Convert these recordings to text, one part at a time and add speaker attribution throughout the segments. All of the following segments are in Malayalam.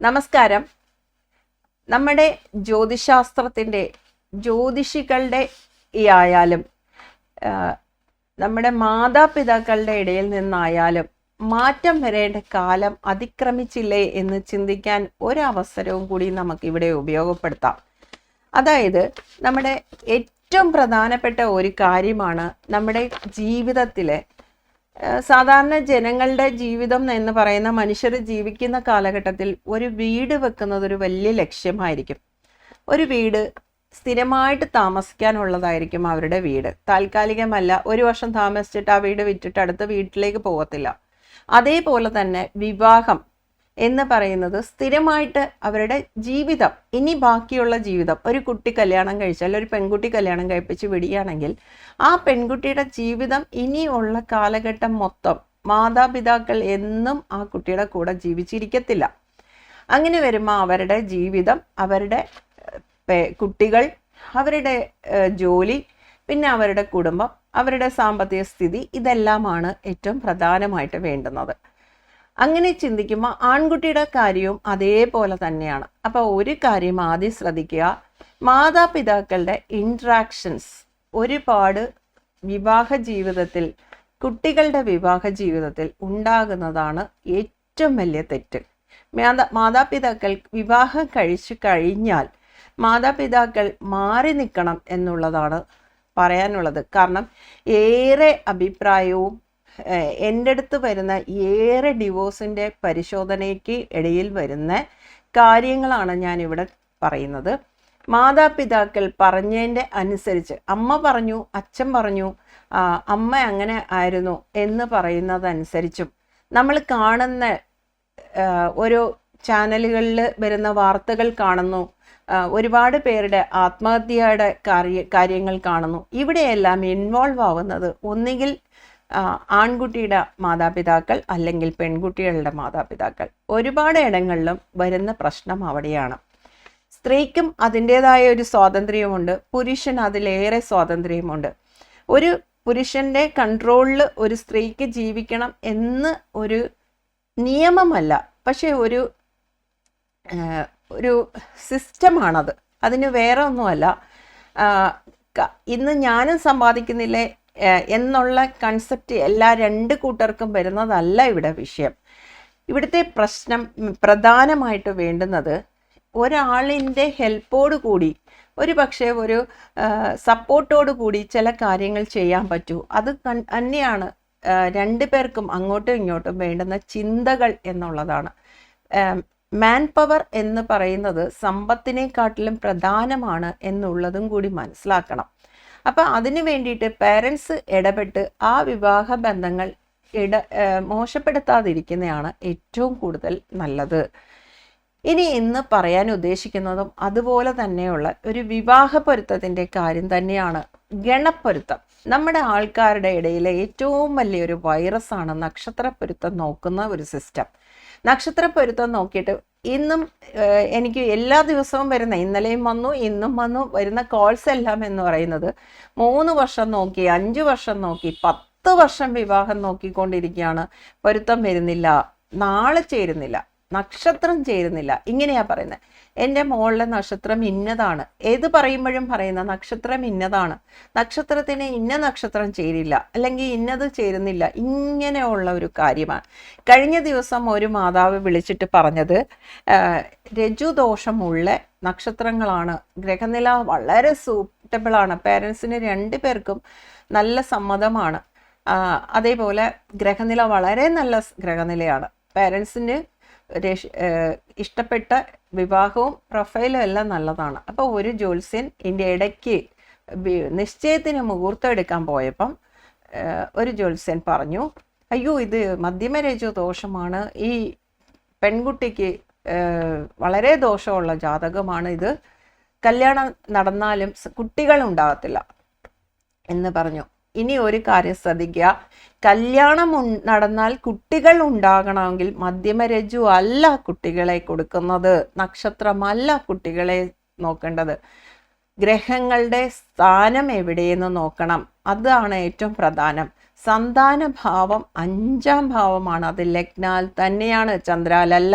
Speaker 1: നമസ്കാരം. നമ്മുടെ ജ്യോതിശാസ്ത്രത്തിന്റെ ജ്യോതിഷികളുടെ ആയാലും നമ്മുടെ മാതാപിതാക്കളുടെ ഇടയിൽ നിന്നായാലും മാറ്റം വരേണ്ട കാലം അതിക്രമിച്ചില്ലേ എന്ന് ചിന്തിക്കാൻ ഒരവസരവും കൂടി നമുക്ക് ഇവിടെ ഉപയോഗപ്പെടുത്താം. അതായത് നമ്മുടെ ഏറ്റവും പ്രധാനപ്പെട്ട ഒരു കാര്യമാണ് നമ്മുടെ ജീവിതത്തിലെ സാധാരണ ജനങ്ങളുടെ ജീവിതം എന്ന് പറയുന്ന മനുഷ്യർ ജീവിക്കുന്ന കാലഘട്ടത്തിൽ ഒരു വീട് വെക്കുന്നത് ഒരു വലിയ ലക്ഷ്യമായിരിക്കും. ഒരു വീട് സ്ഥിരമായിട്ട് താമസിക്കാനുള്ളതായിരിക്കും അവരുടെ വീട്. താൽക്കാലികമല്ല ഒരു വർഷം താമസിച്ചിട്ട് ആ വീട് വിറ്റിട്ട് അടുത്ത വീട്ടിലേക്ക് പോകത്തില്ല. അതേപോലെ തന്നെ വിവാഹം. എന്ന് പറയുന്നത് സ്ഥിരമായിട്ട് അവരുടെ ജീവിതം ഇനി ബാക്കിയുള്ള ജീവിതം. ഒരു കുട്ടി കല്യാണം കഴിച്ചാൽ ഒരു പെൺകുട്ടി കല്യാണം കഴിപ്പിച്ച് വിടുകയാണെങ്കിൽ ആ പെൺകുട്ടിയുടെ ജീവിതം ഇനിയുള്ള കാലഘട്ടം മൊത്തം മാതാപിതാക്കൾ എന്നും ആ കുട്ടിയുടെ കൂടെ ജീവിച്ചിരിക്കത്തില്ല. അങ്ങനെ വരുമ്പോൾ അവരുടെ ജീവിതം അവരുടെ കുട്ടികൾ അവരുടെ ജോലി പിന്നെ അവരുടെ കുടുംബം അവരുടെ സാമ്പത്തിക സ്ഥിതി ഇതെല്ലാമാണ് ഏറ്റവും പ്രധാനമായിട്ട് വേണ്ടുന്നത്. അങ്ങനെ ചിന്തിക്കുമ്പോൾ ആൺകുട്ടിയുടെ കാര്യവും അതേപോലെ തന്നെയാണ്. അപ്പോൾ ഒരു കാര്യം ആദ്യം ശ്രദ്ധിക്കുക. മാതാപിതാക്കളുടെ ഇൻട്രാക്ഷൻസ് ഒരുപാട് വിവാഹ ജീവിതത്തിൽ കുട്ടികളുടെ വിവാഹ ജീവിതത്തിൽ ഉണ്ടാകുന്നതാണ് ഏറ്റവും വലിയ തെറ്റ്. മാതാ മാതാപിതാക്കൾ വിവാഹം കഴിച്ചു കഴിഞ്ഞാൽ മാതാപിതാക്കൾ മാറി നിൽക്കണം എന്നുള്ളതാണ് പറയാനുള്ളത്. കാരണം ഏറെ അഭിപ്രായവും എന്റെ അടുത്ത് വരുന്ന ഏറെ ഡിവോഴ്സിന്റെ പരിശോധനയ്ക്ക് ഇടയിൽ വരുന്ന കാര്യങ്ങളാണ് ഞാനിവിടെ പറയുന്നത്. മാതാപിതാക്കൾ പറഞ്ഞതിന്റെ അനുസരിച്ച് അമ്മ പറഞ്ഞു അച്ഛൻ പറഞ്ഞു അമ്മ അങ്ങനെ ആയിരുന്നു എന്ന് പറയുന്നതനുസരിച്ചും നമ്മൾ കാണുന്ന ഒരു ചാനലുകളിൽ വരുന്ന വാർത്തകൾ കാണുന്നു. ഒരുപാട് പേരുടെ ആത്മഹത്യയുടെ കാര്യ കാര്യങ്ങൾ കാണുന്നു. ഇവിടെയെല്ലാം ഇൻവോൾവ് ആവുന്നത് ഒന്നുകിൽ ആൺകുട്ടിയുടെ മാതാപിതാക്കൾ അല്ലെങ്കിൽ പെൺകുട്ടികളുടെ മാതാപിതാക്കൾ ഒരുപാട് ഇടങ്ങളിലും വരുന്ന പ്രശ്നം അവിടെയാണ്. സ്ത്രീക്കും അതിന്റെതായ ഒരു സ്വാതന്ത്ര്യമുണ്ട് പുരുഷൻ അതിലേറെ സ്വാതന്ത്ര്യമുണ്ട് ഒരു പുരുഷന്റെ കൺട്രോളിൽ ഒരു സ്ത്രീക്ക് ജീവിക്കണം എന്ന് ഒരു നിയമമല്ല. പക്ഷേ ഒരു ഒരു സിസ്റ്റമാണത്. അതിന് വേറെ ഒന്നുമല്ല ഇന്ന് ഞാനും സമ്പാദിക്കുന്നില്ലേ എന്നുള്ള കൺസെപ്റ്റ് എല്ലാ രണ്ട് കൂട്ടർക്കും വരുന്നതല്ല ഇവിടെ വിഷയം. ഇവിടുത്തെ പ്രശ്നം പ്രധാനമായിട്ട് വേണ്ടുന്നത് ഒരാളിന്റെ ഹെൽപ്പോട് കൂടി ഒരു പക്ഷേ ഒരു സപ്പോർട്ടോട് കൂടി ചില കാര്യങ്ങൾ ചെയ്യാൻ പറ്റൂ. അത് കൺ- തന്നെയാണ് രണ്ട് പേർക്കും അങ്ങോട്ടും ഇങ്ങോട്ടും വേണ്ടുന്ന ചിന്തകൾ എന്നുള്ളതാണ്. മാൻ പവർ എന്ന് പറയുന്നത് സമ്പത്തിനെക്കാട്ടിലും പ്രധാനമാണ് എന്നുള്ളതും കൂടി മനസ്സിലാക്കണം. അപ്പം അതിനു വേണ്ടിയിട്ട് പേരൻസ് ഇടപെട്ട് ആ വിവാഹ ബന്ധങ്ങൾ ഇട മോശപ്പെടുത്താതിരിക്കുന്നതാണ് ഏറ്റവും കൂടുതൽ നല്ലത്. ഇനി ഇന്ന് പറയാൻ ഉദ്ദേശിക്കുന്നതും അതുപോലെ തന്നെയുള്ള ഒരു വിവാഹ പൊരുത്തത്തിന്റെ കാര്യം തന്നെയാണ് ഗണപ്പൊരുത്തം നമ്മുടെ ആൾക്കാരുടെ ഇടയിലെ ഏറ്റവും വലിയൊരു വൈറസാണ് നക്ഷത്ര പൊരുത്തം നോക്കുന്ന ഒരു സിസ്റ്റം. നക്ഷത്ര പൊരുത്തം നോക്കിയിട്ട് ഇന്നും എനിക്ക് എല്ലാ ദിവസവും വരുന്ന ഇന്നലെയും വന്നു ഇന്നും വന്നു വരുന്ന കോൾസ് എല്ലാം എന്ന് പറയുന്നത് മൂന്ന് വർഷം നോക്കി അഞ്ച് വർഷം നോക്കി പത്ത് വർഷം വിവാഹം നോക്കിക്കൊണ്ടിരിക്കുകയാണ്. പൊരുത്തം വരുന്നില്ല നാളെ ചേരുന്നില്ല. നക്ഷത്രം ചേരുന്നില്ല. ഇങ്ങനെയാ പറയുന്നത് എന്റെ മോളിലെ നക്ഷത്രം ഇന്നതാണ്. ഏത് പറയുമ്പോഴും പറയുന്ന നക്ഷത്രം ഇന്നതാണ്. നക്ഷത്രത്തിന് ഇന്ന നക്ഷത്രം ചേരില്ല. അല്ലെങ്കിൽ ഇന്നത് ചേരുന്നില്ല. ഇങ്ങനെയുള്ള ഒരു കാര്യമാണ്. കഴിഞ്ഞ ദിവസം ഒരു മാതാവ് വിളിച്ചിട്ട് പറഞ്ഞത് രജു രജുദോഷമുള്ള നക്ഷത്രങ്ങളാണ്. ഗ്രഹനില വളരെ സൂട്ടബിളാണ് പേരൻസിന് രണ്ടു പേർക്കും നല്ല സമ്മതമാണ്. അതേപോലെ ഗ്രഹനില വളരെ നല്ല ഗ്രഹനിലയാണ്. പേരൻസിന് ഇഷ്ടപ്പെട്ട വിവാഹവും പ്രൊഫൈലും എല്ലാം നല്ലതാണ്. അപ്പോൾ ഒരു ജ്യോത്സ്യൻ ഇതിന്റെ ഇടയ്ക്ക് നിശ്ചയത്തിന് മുഹൂർത്തം എടുക്കാൻ പോയപ്പം ഒരു ജ്യോത്സ്യൻ പറഞ്ഞു അയ്യോ ഇത് മധ്യമരജോ ദോഷമാണ്. ഈ പെൺകുട്ടിക്ക് വളരെ ദോഷമുള്ള ജാതകമാണ് ഇത്. കല്യാണം നടന്നാലും കുട്ടികൾ കുട്ടികളുണ്ടാകത്തില്ല. എന്ന് പറഞ്ഞു. ഇനി ഒരു കാര്യം ശ്രദ്ധിക്കുക. കല്യാണം നടന്നാൽ കുട്ടികൾ ഉണ്ടാകണമെങ്കിൽ മധ്യമരജു അല്ല കുട്ടികളെ കൊടുക്കുന്നത്. നക്ഷത്രമല്ല കുട്ടികളെ നോക്കേണ്ടത്. ഗ്രഹങ്ങളുടെ സ്ഥാനം എവിടെയെന്ന് നോക്കണം. അതാണ് ഏറ്റവും പ്രധാനം. സന്താന ഭാവം അഞ്ചാം ഭാവമാണ്. അത് ലഗ്നാൽ തന്നെയാണ് ചന്ദ്രാലല്ല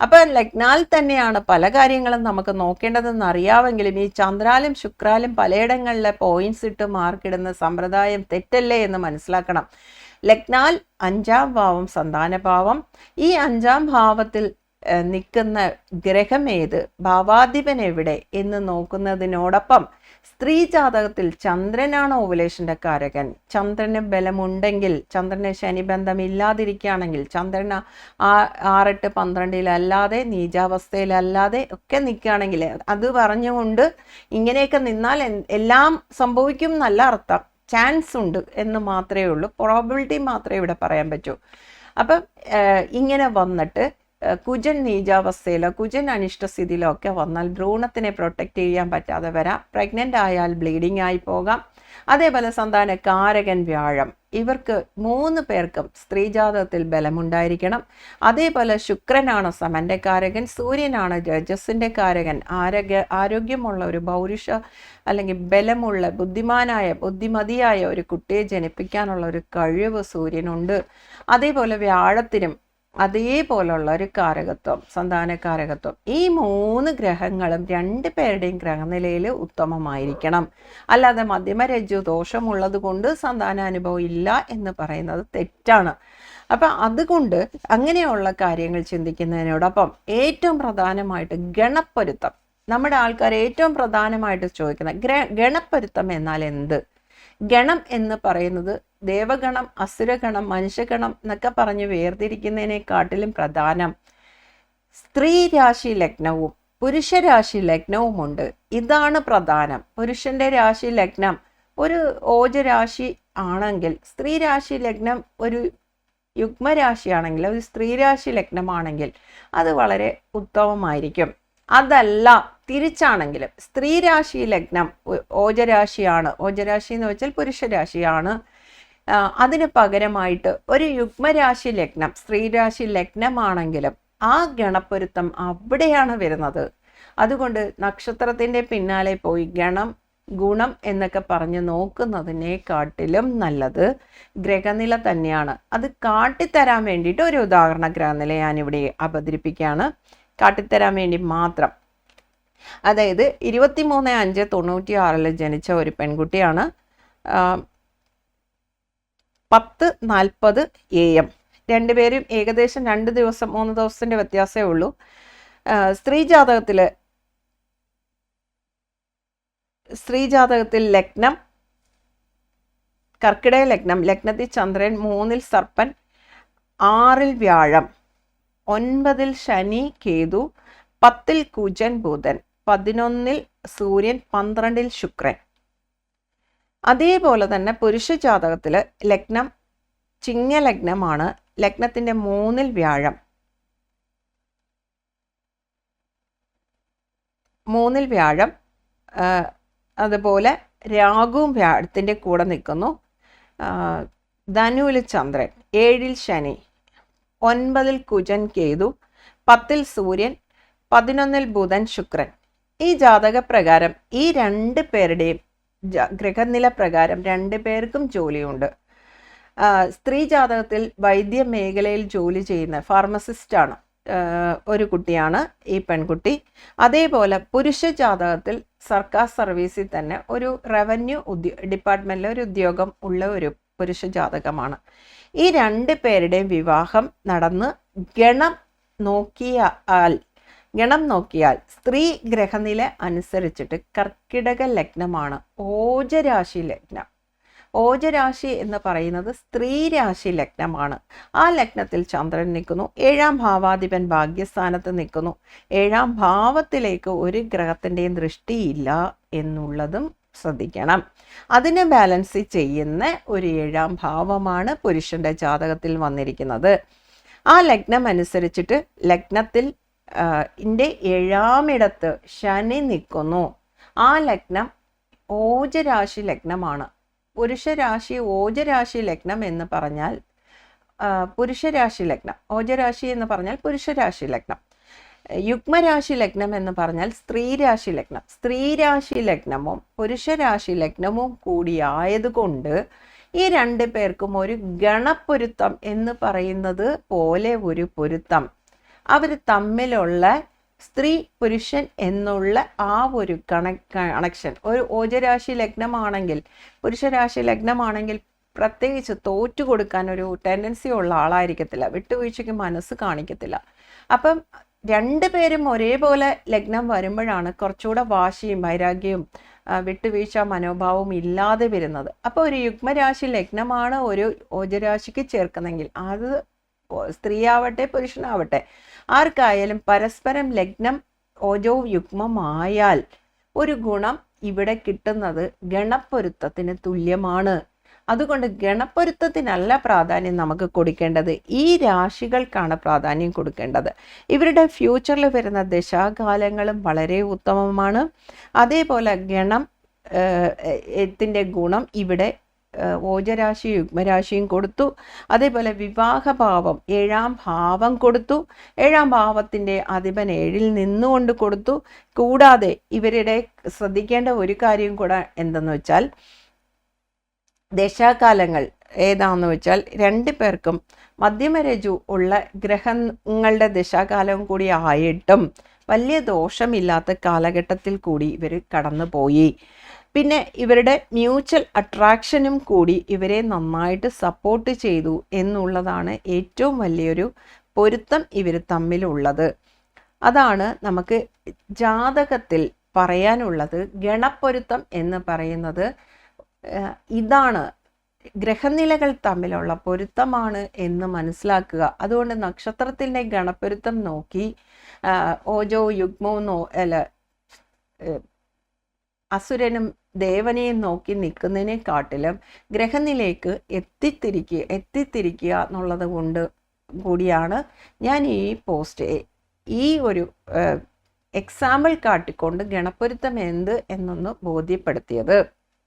Speaker 1: അപ്പം ലഗ്നാൽ തന്നെയാണ് പല കാര്യങ്ങളും നമുക്ക് നോക്കേണ്ടതെന്ന് അറിയാമെങ്കിലും ഈ ചന്ദ്രാലും ശുക്രാലും പലയിടങ്ങളിലെ പോയിന്റ്സ് ഇട്ട് മാർക്കിടുന്ന സമ്പ്രദായം തെറ്റല്ലേ എന്ന് മനസ്സിലാക്കണം. ലഗ്നാൽ അഞ്ചാം ഭാവം സന്താന ഭാവം ഈ അഞ്ചാം ഭാവത്തിൽ നിൽക്കുന്ന ഗ്രഹം ഏത്? ഭാവാധിപൻ എവിടെ? എന്ന് നോക്കുന്നതിനോടൊപ്പം സ്ത്രീ ജാതകത്തിൽ ചന്ദ്രനാണ് ഓവുലേഷന്റെ കാരകൻ. ചന്ദ്രന് ബലമുണ്ടെങ്കിൽ ചന്ദ്രന് ശനിബന്ധം ഇല്ലാതിരിക്കുകയാണെങ്കിൽ ചന്ദ്രൻ ആ ആറെട്ട് പന്ത്രണ്ടിലല്ലാതെ നീചാവസ്ഥയിലല്ലാതെ ഒക്കെ നിൽക്കുകയാണെങ്കിൽ അത് പറഞ്ഞുകൊണ്ട് ഇങ്ങനെയൊക്കെ നിന്നാൽ എല്ലാം സംഭവിക്കും നല്ല അർത്ഥം. ചാൻസ് ഉണ്ട് എന്ന് മാത്രമേ ഉള്ളൂ. പ്രോബിലിറ്റി മാത്രമേ ഇവിടെ പറയാൻ പറ്റൂ. അപ്പം ഇങ്ങനെ വന്നിട്ട് കുജൻ നീചാവസ്ഥയിലോ കുജൻ അനിഷ്ടസ്ഥിതിയിലോ ഒക്കെ വന്നാൽ ഭ്രൂണത്തിനെ പ്രൊട്ടക്റ്റ് ചെയ്യാൻ പറ്റാതെ വരാം. പ്രഗ്നന്റ് ആയാൽ ബ്ലീഡിംഗ് ആയി പോകാം. അതേപോലെ സന്താന കാരകൻ വ്യാഴം. ഇവർക്ക് മൂന്ന് പേർക്കും സ്ത്രീജാതകത്തിൽ ബലമുണ്ടായിരിക്കണം. അതേപോലെ ശുക്രനാണ് സമന്റെ കാരകൻ സൂര്യനാണ് ജജസിന്റെ കാരകൻ. ആരോഗ്യ ആരോഗ്യമുള്ള ഒരു പൗരുഷ അല്ലെങ്കിൽ ബലമുള്ള ബുദ്ധിമാനായ ബുദ്ധിമതിയായ ഒരു കുട്ടിയെ ജനിപ്പിക്കാനുള്ള ഒരു കഴിവ് സൂര്യനുണ്ട്. അതേപോലെ വ്യാഴത്തിനും അതേപോലുള്ള ഒരു കാരകത്വം സന്താന കാരകത്വം. ഈ മൂന്ന് ഗ്രഹങ്ങളും രണ്ട് പേരുടെയും ഗ്രഹനിലയിൽ ഉത്തമമായിരിക്കണം. അല്ലാതെ മധ്യമരജു ദോഷമുള്ളത് കൊണ്ട് സന്താനാനുഭവം ഇല്ല എന്ന് പറയുന്നത് തെറ്റാണ്. അപ്പം അതുകൊണ്ട് അങ്ങനെയുള്ള കാര്യങ്ങൾ ചിന്തിക്കുന്നതിനോടൊപ്പം ഏറ്റവും പ്രധാനമായിട്ട് ഗണപ്പൊരുത്തം നമ്മുടെ ആൾക്കാർ ഏറ്റവും പ്രധാനമായിട്ട് ചോദിക്കുന്ന ഗണപ്പൊരുത്തം എന്നാൽ എന്ത്? ഗണം എന്ന് പറയുന്നത് ദേവഗണം അസുരഗണം മനുഷ്യഗണം എന്നൊക്കെ പറഞ്ഞ് വേർതിരിക്കുന്നതിനെക്കാട്ടിലും പ്രധാനം സ്ത്രീ രാശി ലഗ്നവും പുരുഷരാശി ലഗ്നവുമുണ്ട്. ഇതാണ് പ്രധാനം. പുരുഷന്റെ രാശി ലഗ്നം ഒരു ഓജരാശി ആണെങ്കിൽ സ്ത്രീ രാശി ലഗ്നം ഒരു യുഗ്മരാശിയാണെങ്കിൽ ഒരു സ്ത്രീരാശി ലഗ്നമാണെങ്കിൽ അത് വളരെ ഉത്തമമായിരിക്കും. അതല്ല തിരിച്ചാണെങ്കിലും സ്ത്രീ രാശി ലഗ്നം ഓജരാശിയാണ്. ഓജരാശി എന്ന് വെച്ചാൽ പുരുഷരാശിയാണ്. അതിന് പകരമായിട്ട് ഒരു യുഗ്മരാശി ലഗ്നം സ്ത്രീരാശി ലഗ്നമാണെങ്കിലും ആ ഗണപ്പൊരുത്തം അവിടെയാണ് വരുന്നത്. അതുകൊണ്ട് നക്ഷത്രത്തിന്റെ പിന്നാലെ പോയി ഗണം ഗുണം എന്നൊക്കെ പറഞ്ഞ് നോക്കുന്നതിനെക്കാട്ടിലും നല്ലത് ഗ്രഹനില തന്നെയാണ്. അത് കാട്ടിത്തരാൻ വേണ്ടിയിട്ട് ഒരു ഉദാഹരണ ഗ്രഹനില ഞാനിവിടെ അവതരിപ്പിക്കുകയാണ്. കാട്ടിത്തരാൻ വേണ്ടി മാത്രം അതായത് ഇരുപത്തി മൂന്ന് അഞ്ച് തൊണ്ണൂറ്റി ആറിൽ ജനിച്ച ഒരു പെൺകുട്ടിയാണ് പത്ത് നാൽപ്പത് എ എം. രണ്ടുപേരും ഏകദേശം രണ്ട് ദിവസം മൂന്ന് ദിവസത്തിന്റെ വ്യത്യാസമേ ഉള്ളൂ. സ്ത്രീ ജാതകത്തിൽ സ്ത്രീ ജാതകത്തിൽ ലഗ്നം കർക്കിടക ലഗ്നം ലഗ്നത്തിൽ ചന്ദ്രൻ മൂന്നിൽ സർപ്പൻ ആറിൽ വ്യാഴം ഒൻപതിൽ ശനി കേതു പത്തിൽ കുജൻ ബുധൻ. പതിനൊന്നിൽ സൂര്യൻ പന്ത്രണ്ടിൽ ശുക്രൻ. അതേപോലെ തന്നെ പുരുഷ ജാതകത്തിൽ ലഗ്നം ചിങ്ങലഗ്നമാണ് ലഗ്നത്തിന്റെ മൂന്നിൽ വ്യാഴം. മൂന്നിൽ വ്യാഴം അതുപോലെ രാഗുവും വ്യാഴത്തിന്റെ കൂടെ നിൽക്കുന്നു. ധനുവിൽ ചന്ദ്രൻ ഏഴിൽ ശനി ഒൻപതിൽ കുജൻ കേതു പത്തിൽ സൂര്യൻ പതിനൊന്നിൽ ബുധൻ ശുക്രൻ. ഈ ജാതക പ്രകാരം ഈ രണ്ട് പേരുടെയും ഗ്രഹനില പ്രകാരം രണ്ട് പേർക്കും ജോലിയുണ്ട്. സ്ത്രീ ജാതകത്തിൽ വൈദ്യ മേഖലയിൽ ജോലി ചെയ്യുന്ന ഫാർമസിസ്റ്റാണ് ഒരു കുട്ടിയാണ് ഈ പെൺകുട്ടി. അതേപോലെ പുരുഷ ജാതകത്തിൽ സർക്കാർ സർവീസിൽ തന്നെ ഒരു റവന്യൂ ഉദ്യോ ഡിപ്പാർട്ട്മെന്റിലെ ഒരു ഉദ്യോഗം ഉള്ള ഒരു പുരുഷ ജാതകമാണ്. ഈ രണ്ട് പേരുടെയും വിവാഹം നടന്ന് ഗണം നോക്കിയാൽ ഗണം നോക്കിയാൽ സ്ത്രീ ഗ്രഹനില അനുസരിച്ചിട്ട് കർക്കിടക ലഗ്നമാണ് ഓജരാശി ലഗ്നം. ഓജരാശി എന്ന് പറയുന്നത് സ്ത്രീ രാശി ലഗ്നമാണ്. ആ ലഗ്നത്തിൽ ചന്ദ്രൻ നിൽക്കുന്നു ഏഴാം ഭാവാധിപൻ ഭാഗ്യസ്ഥാനത്ത് നിൽക്കുന്നു. ഏഴാം ഭാവത്തിലേക്ക് ഒരു ഗ്രഹത്തിന്റെയും ദൃഷ്ടിയില്ല എന്നുള്ളതും ശ്രദ്ധിക്കണം. അതിനെ ബാലൻസ് ചെയ്യുന്ന ഒരു ഏഴാം ഭാവമാണ് പുരുഷന്റെ ജാതകത്തിൽ വന്നിരിക്കുന്നത്. ആ ലഗ്നം അനുസരിച്ചിട്ട് ലഗ്നത്തിൽ ഇന്റെ ഏഴാമിടത്ത് ശനി നിൽക്കുന്നു. ആ ലഗ്നം ഓജരാശി ലഗ്നമാണ്. പുരുഷരാശി ഓജരാശി ലഗ്നം എന്ന് പറഞ്ഞാൽ പുരുഷരാശി ലഗ്നം. ഓജരാശി എന്ന് പറഞ്ഞാൽ പുരുഷരാശി ലഗ്നം. യുഗ്മരാശി ലഗ്നം എന്ന് പറഞ്ഞാൽ സ്ത്രീരാശി ലഗ്നം. സ്ത്രീരാശി ലഗ്നവും പുരുഷരാശി ലഗ്നവും കൂടിയായതുകൊണ്ട് ഈ രണ്ട് പേർക്കും ഒരു ഗണപ്പൊരുത്തം എന്ന് പറയുന്നത് പോലെ ഒരു പൊരുത്തം. അവർ തമ്മിലുള്ള സ്ത്രീ പുരുഷൻ എന്നുള്ള ആ ഒരു കണ കണക്ഷൻ ഒരു ഓജരാശി ലഗ്നമാണെങ്കിൽ പുരുഷരാശി ലഗ്നമാണെങ്കിൽ പ്രത്യേകിച്ച് തോറ്റു കൊടുക്കാൻ ഒരു ടെൻഡൻസി ഉള്ള ആളായിരിക്കത്തില്ല. വിട്ടുവീഴ്ചയ്ക്ക് മനസ്സ് കാണിക്കത്തില്ല. അപ്പം രണ്ടുപേരും ഒരേപോലെ ലഗ്നം വരുമ്പോഴാണ് കുറച്ചുകൂടെ വാശിയും വൈരാഗ്യവും വിട്ടുവീഴ്ച മനോഭാവവും ഇല്ലാതെ വരുന്നത്. അപ്പോൾ ഒരു യുഗ്മരാശി ലഗ്നമാണ് ഒരു ഓജരാശിക്ക് ചേർക്കുന്നെങ്കിൽ അത് സ്ത്രീയാവട്ടെ പുരുഷനാവട്ടെ ആർക്കായാലും പരസ്പരം ലഗ്നം ഓജോ യുഗ്മമായാൽ ഒരു ഗുണം ഇവിടെ കിട്ടുന്നത് ഗണപ്പൊരുത്തത്തിന് തുല്യമാണ്. അതുകൊണ്ട് ഗണപ്പൊരുത്തത്തിനല്ല പ്രാധാന്യം നമുക്ക് കൊടുക്കേണ്ടത്. ഈ രാശികൾക്കാണ് പ്രാധാന്യം കൊടുക്കേണ്ടത്. ഇവരുടെ ഫ്യൂച്ചറിൽ വരുന്ന ദശാകാലങ്ങളും വളരെ ഉത്തമമാണ്. അതേപോലെ ഗണം ത്തിന്റെ ഗുണം ഇവിടെ ഓജരാശി യുഗ്മരാശിയും കൊടുത്തു. അതേപോലെ വിവാഹഭാവം ഏഴാം ഭാവം കൊടുത്തു. ഏഴാം ഭാവത്തിന്റെ അധിപൻ ഏഴിൽ നിന്നുകൊണ്ട് കൊടുത്തു. കൂടാതെ ഇവരുടെ ശ്രദ്ധിക്കേണ്ട ഒരു കാര്യം കൂടെ എന്തെന്ന് വെച്ചാൽ ദശാകാലങ്ങൾ ഏതാന്ന് വെച്ചാൽ രണ്ട് പേർക്കും മധ്യമരജു ഉള്ള ഗ്രഹങ്ങളുടെ ദശാകാലവും കൂടി ആയിട്ടും വലിയ ദോഷമില്ലാത്ത കാലഘട്ടത്തിൽ കൂടി ഇവർ കടന്നുപോയി. പിന്നെ ഇവരുടെ മ്യൂച്വൽ അട്രാക്ഷനും കൂടി ഇവരെ നന്നായിട്ട് സപ്പോർട്ട് ചെയ്തു എന്നുള്ളതാണ് ഏറ്റവും വലിയൊരു പൊരുത്തം ഇവർ തമ്മിലുള്ളത്. അതാണ് നമുക്ക് ജാതകത്തിൽ പറയാനുള്ളത് ഗണപ്പൊരുത്തം എന്ന് പറയുന്നത് ഇതാണ്. ഗ്രഹനിലകൾ തമ്മിലുള്ള പൊരുത്തമാണ് എന്ന് മനസ്സിലാക്കുക. അതുകൊണ്ട് നക്ഷത്രത്തിന്റെ ഗണപ്പൊരുത്തം നോക്കി ഓജോ യുഗ്മോ നോ അല്ല അസുരനും ദേവനെയും നോക്കി നിൽക്കുന്നതിനെക്കാട്ടിലും ഗ്രഹനിലേക്ക് എത്തിത്തിരിക്കുക എത്തിത്തിരിക്കുക എന്നുള്ളത് കൊണ്ട് കൂടിയാണ് ഞാൻ ഈ പോസ്റ്റ്. ഈ ഒരു എക്സാമ്പിൾ കാട്ടിക്കൊണ്ട് ഗണപ്പൊരുത്തം എന്ത് എന്നൊന്ന് ബോധ്യപ്പെടുത്തിയത്.